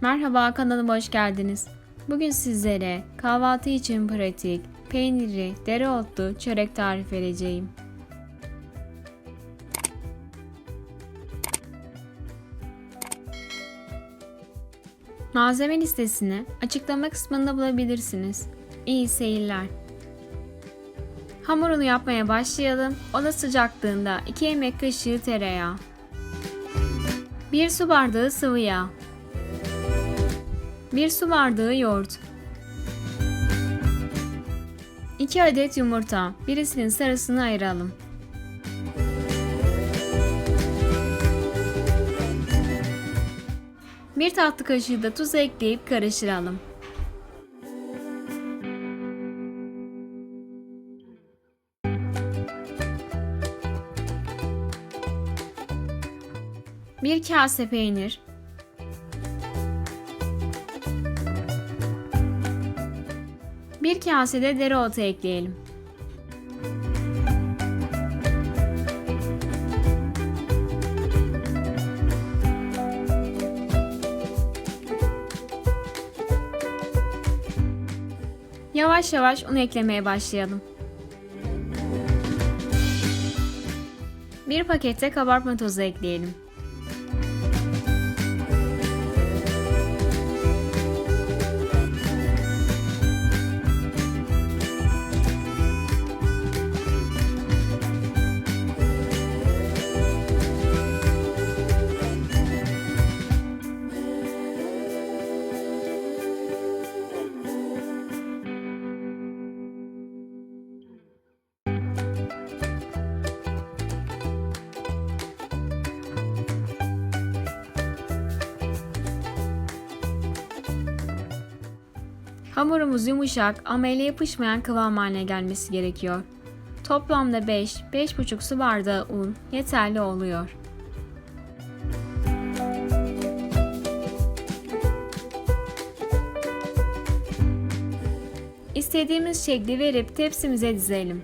Merhaba kanalıma hoş geldiniz. Bugün sizlere kahvaltı için pratik, peynirli, dereotlu çörek tarif vereceğim. Malzeme listesini açıklama kısmında bulabilirsiniz. İyi seyirler. Hamurunu yapmaya başlayalım. Oda sıcaklığında 2 yemek kaşığı tereyağı. 1 su bardağı sıvı yağ. 1 su bardağı yoğurt. 2 adet yumurta. Birisinin sarısını ayıralım. Bir tatlı kaşığı da tuz ekleyip karıştıralım. Bir kase peynir, Bir kase de dereotu ekleyelim. Yavaş yavaş un eklemeye başlayalım. Bir pakette kabartma tozu ekleyelim. Hamurumuz yumuşak ama ele yapışmayan kıvam haline gelmesi gerekiyor. Toplamda 5-5,5 su bardağı un yeterli oluyor. İstediğimiz şekli verip tepsimize dizelim.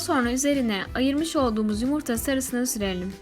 Sonra üzerine ayırmış olduğumuz yumurta sarısını sürelim.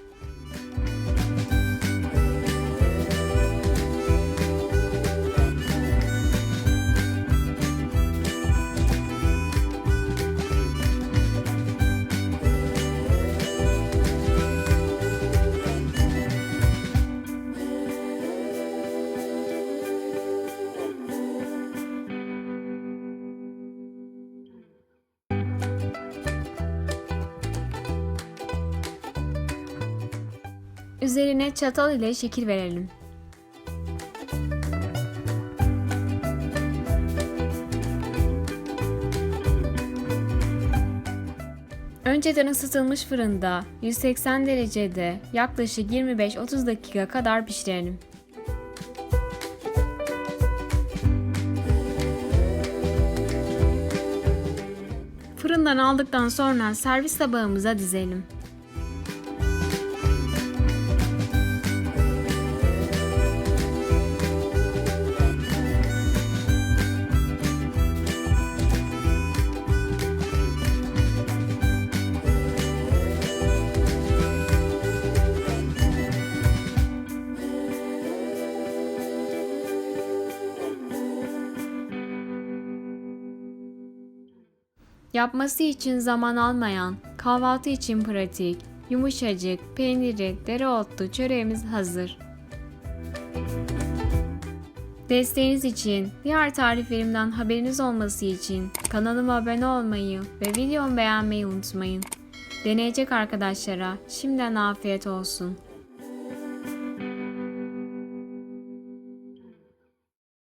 Üzerine çatal ile şekil verelim. Önceden ısıtılmış fırında 180 derecede yaklaşık 25-30 dakika kadar pişirelim. Fırından aldıktan sonra servis tabağımıza dizelim. Yapması için zaman almayan, kahvaltı için pratik, yumuşacık, peyniri, dereotlu çöreğimiz hazır. Desteğiniz için, diğer tariflerimden haberiniz olması için kanalıma abone olmayı ve videomu beğenmeyi unutmayın. Deneyecek arkadaşlara şimdiden afiyet olsun.